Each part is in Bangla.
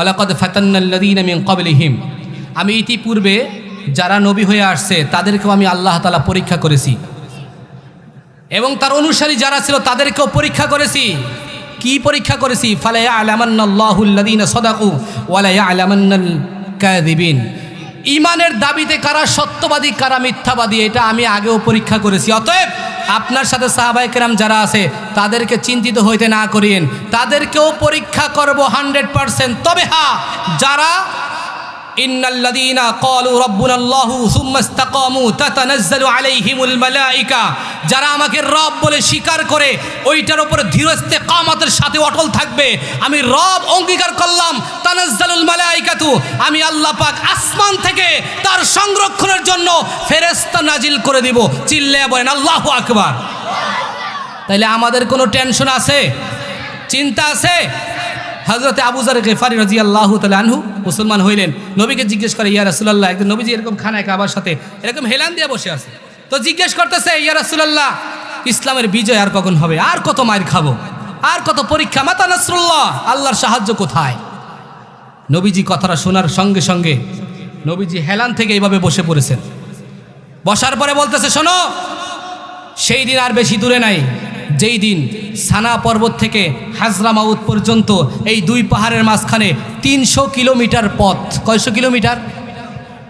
অলাকদ ফাতান্নাল্লাদিন মিন কবলিহিম আমি ইতিপূর্বে যারা নবী হয়ে আসছে, তাদেরকেও আমি আল্লাহ তালা পরীক্ষা করেছি। এবং তার অনুসারী যারা ছিল, তাদেরকেও পরীক্ষা করেছি। কি পরীক্ষা করেছি? ফালে আলামান্নাল্লাহুল্লাদিন সদাকু ওয়ালাইয়া আলামান্নাল কাদিবিন ইমানের দাবিতে কারা সত্যবাদী, কারা মিথ্যাবাদী, এটা আমি আগেও পরীক্ষা করেছি। অতএব আপনার সাথে সাহাবাই কেরাম যারা আছে, তাদেরকে চিন্তিত হইতে না করিয়েন। তাদেরকেও পরীক্ষা করব হান্ড্রেড পারসেন্ট। তবে হ্যাঁ যারা ইন্নাল্লাযীনা ক্বালু রাব্বুনাল্লাহু সুম্মা ইসতাকামু তাতানাজ্জালু আলাইহিমুল মালায়েকা যারা আমাকে রব বলে স্বীকার করে, ওইটার উপরে ধীর ইস্তেকামতের সাথে অটল থাকবে। আমি রব অঙ্গীকার করলাম আমি আল্লাহ পাক আসমান থেকে তার সংরক্ষণের জন্য ফেরেশতা নাজিল করে দিব। চিল্লে বলেন, আল্লাহ আকবার। তাইলে আমাদের কোনো টেনশন আছে? চিন্তা আছে? হজরতে আবুজার গেফারি রাজি আল্লাহ তালে আনহু মুসলমান হইলেন। নবীকে জিজ্ঞেস করে, ইয়া রাসুলাল্লাহ, একদিন নবীজি এরকম খানায় কাবার সাথে এরকম হেলান দিয়ে বসে আছে? তো জিজ্ঞেস করতেছে, ইয়া রাসুল্লাহ ইসলামের বিজয় আর কখন হবে? আর কত মায়ের খাব? আর কত পরীক্ষা? মাতা নাসরুল্লাহ, আল্লাহর সাহায্য কোথায়? নবীজি কথাটা শোনার সঙ্গে সঙ্গে নবীজি হেলান থেকে এইভাবে বসে পড়েছেন। বসার পরে বলতেছে, শোনো, সেই দিন আর বেশি দূরে নাই। যেই দিন সানা পর্বত থেকে হাজরামাউদ পর্যন্ত এই দুই পাহাড়ের মাঝখানে তিনশো কিলোমিটার পথ। কয়শো কিলোমিটার?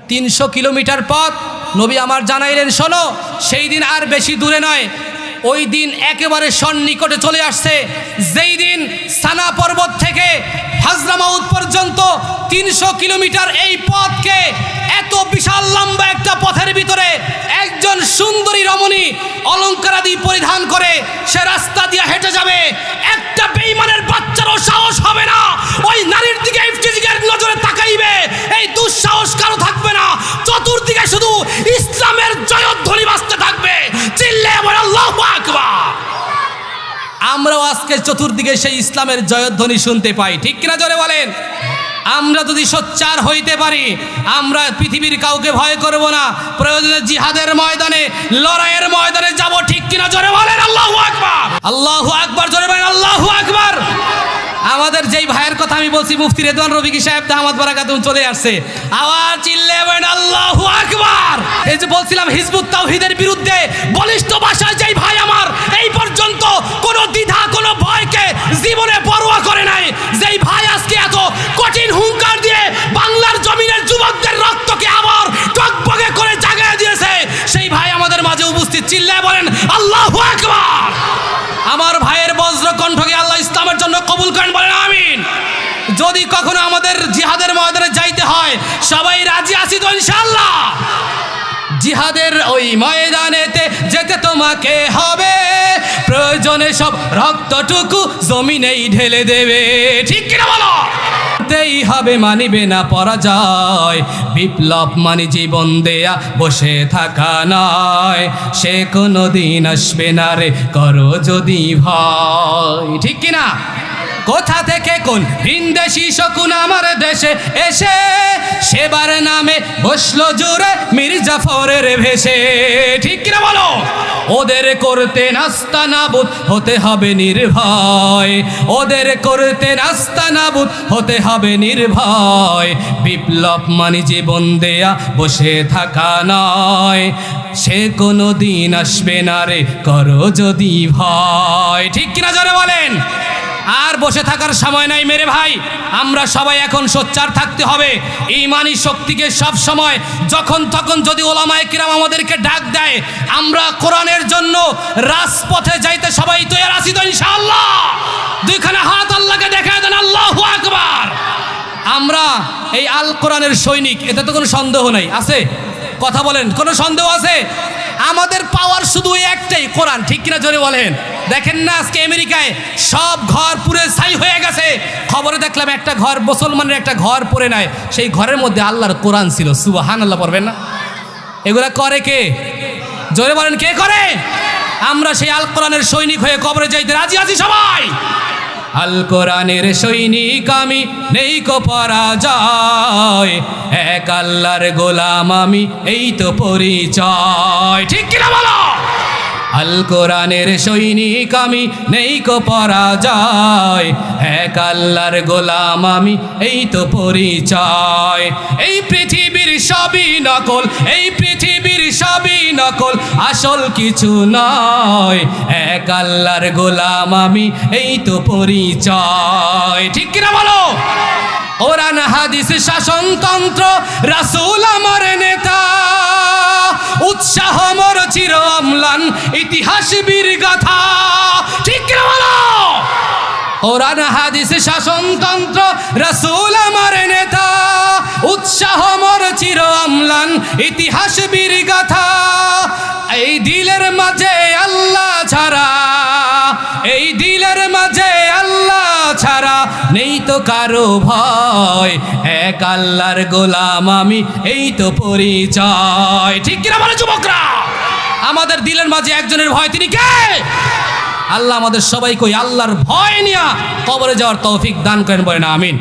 তিনশো কিলোমিটার পথ। নবী আমার জানাইলেন, শোনো, সেই দিন আর বেশি দূরে নয়। ওই দিন একেবারে সন্নিকটে চলে আসছে। যেই দিন সানা পর্বত থেকে হাজরামাউদ পর্যন্ত তিনশো কিলোমিটার এই পথকে এত বিশাল লম্বা একটা পথের ভিতরে একজন সুন্দরী রমণী অলঙ্কারাদি পরিধান করে সে রাস্তা দিয়ে হেঁটে যাবে। একটা বেইমানের বাচ্চারও সাহস হবে না। ওই নারীর দিকে নজরে তাকাইবে। এই দুঃসাহস কারও থাকবে না। আজকে চতুর্দিকে সেই ইসলামের জয়ধ্বনি শুনতে পাই। ঠিক কিনা জোরে বলেন? আমরা যদি সোচ্চার হইতে পারি, আমরা পৃথিবীর কাউকে ভয় করব না। প্রয়োজনে জিহাদের ময়দানে, লড়াইয়ের ময়দানে যাব, ঠিক কিনা জোরে বলেন? আল্লাহু আকবার! আল্লাহু আকবার, জোরে বলেন, আল্লাহু আকবার! আমাদের যেই ভাইয়ের কথা আমি বলছি, মুফতি রেদওয়ান রবিকি সাহেব, দামাত বারাকাতুম চলে আসছে। আওয়াজ চিল্লে বলেন আল্লাহু আকবার! এই যে বলছিলাম, হিজবুত তাওহীদের বিরুদ্ধে বলিষ্ঠ ভাষায় চিল্লায় বলেন, আল্লাহু আমার ভাইয়ের বজ্র কণ্ঠকে আল্লাহ ইসলামের জন্য কবুল করেন বলেন, আমিন। যদি কখনো আমাদের জিহাদের ময়দানে যাইতে হয়, সবাই রাজি আছি তো ইনশাল্লাহ জিহাদের ওই ময়দানেতে যেতে তোমাকে হবে। প্রয়োজনে সব রক্তটুকু জমিনেই ঢেলে দেবে। ঠিক কিনা বলো? তেই হবে মানিবে না পরাজয়। বিপ্লব মানে জীবন দেয়া, বসে থাকা নয়। সে কোনো দিন আসবে না রে, করো যদি ভয়। ঠিক কিনা? কোথা থেকে কোন ভিনদেশি শকুন আমার দেশে এসে? সেবার নামে বসল জুড়ে মির্জাফরের ভেসে। ঠিক কিনা বলো? ওদের করতে নাস্তা নাবুদ হতে হবে নির্ভয়। ওদের করতে নাস্তা নাবুদ হতে হবে নির্ভয়। বিপ্লব মানি জীবন দেয়া, বসে থাকা নয়। সে কোনো দিন আসবে না রে, করো যদি ভয়। ঠিক কিনা যারা বলেন? বসে থাকার সময় নাই মেরে ভাই। আমরা সবাই এখন সোচ্চার থাকতে হবে। ইমানি শক্তিকে সব সময় যখন তখন যদি ওলামায় কিরাম আমাদেরকে ডাক দেয়, আমরা কোরআনের জন্য রাজপথে যাইতে সবাই তৈরি আছি তো ইনশাআল্লাহ। দুইখানে হাত আল্লাহকে দেখায় দেন, আল্লাহু আকবার। আমরা এই আল কোরআনের সৈনিক, এতে তো কোনো সন্দেহ নাই। আছে? কথা বলেন, কোনো সন্দেহ আছে? আমাদের পাওয়ার শুধু একটাই। কোরআন ঠিক কিনা জোরে বলেন? দেখেন না আজকে আমেরিকায় সব ঘর পুরে ছাই হয়ে গেছে। খবরে দেখলাম একটা ঘর মুসলমানের একটা ঘর পড়ে নেয় সেই ঘরের মধ্যে আল্লাহর কোরআন ছিল। সুবাহান আল্লাহ পড়বেন না? এগুলা করে কে? জোরে বলেন, কে করে? আমরা সেই আল কোরআনের সৈনিক হয়ে কবরে যাইতে রাজি আছি সবাই। আল কোরআনের সৈনিক আমি, নেই কো পরাজয় এক আল্লাহর গোলাম আমি, এই তো পরিচয়। ঠিক কিনা বলো? আল কোরআনের সৈনিক আমি, নেই কো পরাজয় এক আল্লাহর গোলাম আমি, এই তো পরিচয়। এই পৃথিবীর সবই নকল, এই পৃথিবীর সবই নকল, আসল কিছু নয়। এক আল্লাহর গোলাম আমি, এই তো পরিচয়। ঠিক কিনা বলো? কোরআন, হাদিস, শাসনতন্ত্র, রাসূল আমার নেতা। উৎসাহ মর চির অম্লান, ইতিহাস বীর গাথা। ঠিক বলো? কোরআন, হাদিস শাসনতন্ত্র রাসূল আমার নেতা। উৎসাহ মর চির অম্লান, ইতিহাস বীর গাথা। এই দিলের মাঝে তো কারও ভয়। এক আল্লাহর গোলাম আমি, এই তো পরিচয়। ঠিক কিনা বলে যুবকরা? আমাদের দিলের মাঝে একজনের ভয়, তিনি কে? আল্লাহ আমাদের সবাইকে আল্লাহর ভয় নিয়ে কবরে যাওয়ার তৌফিক দান করেন বলেন, আমিন।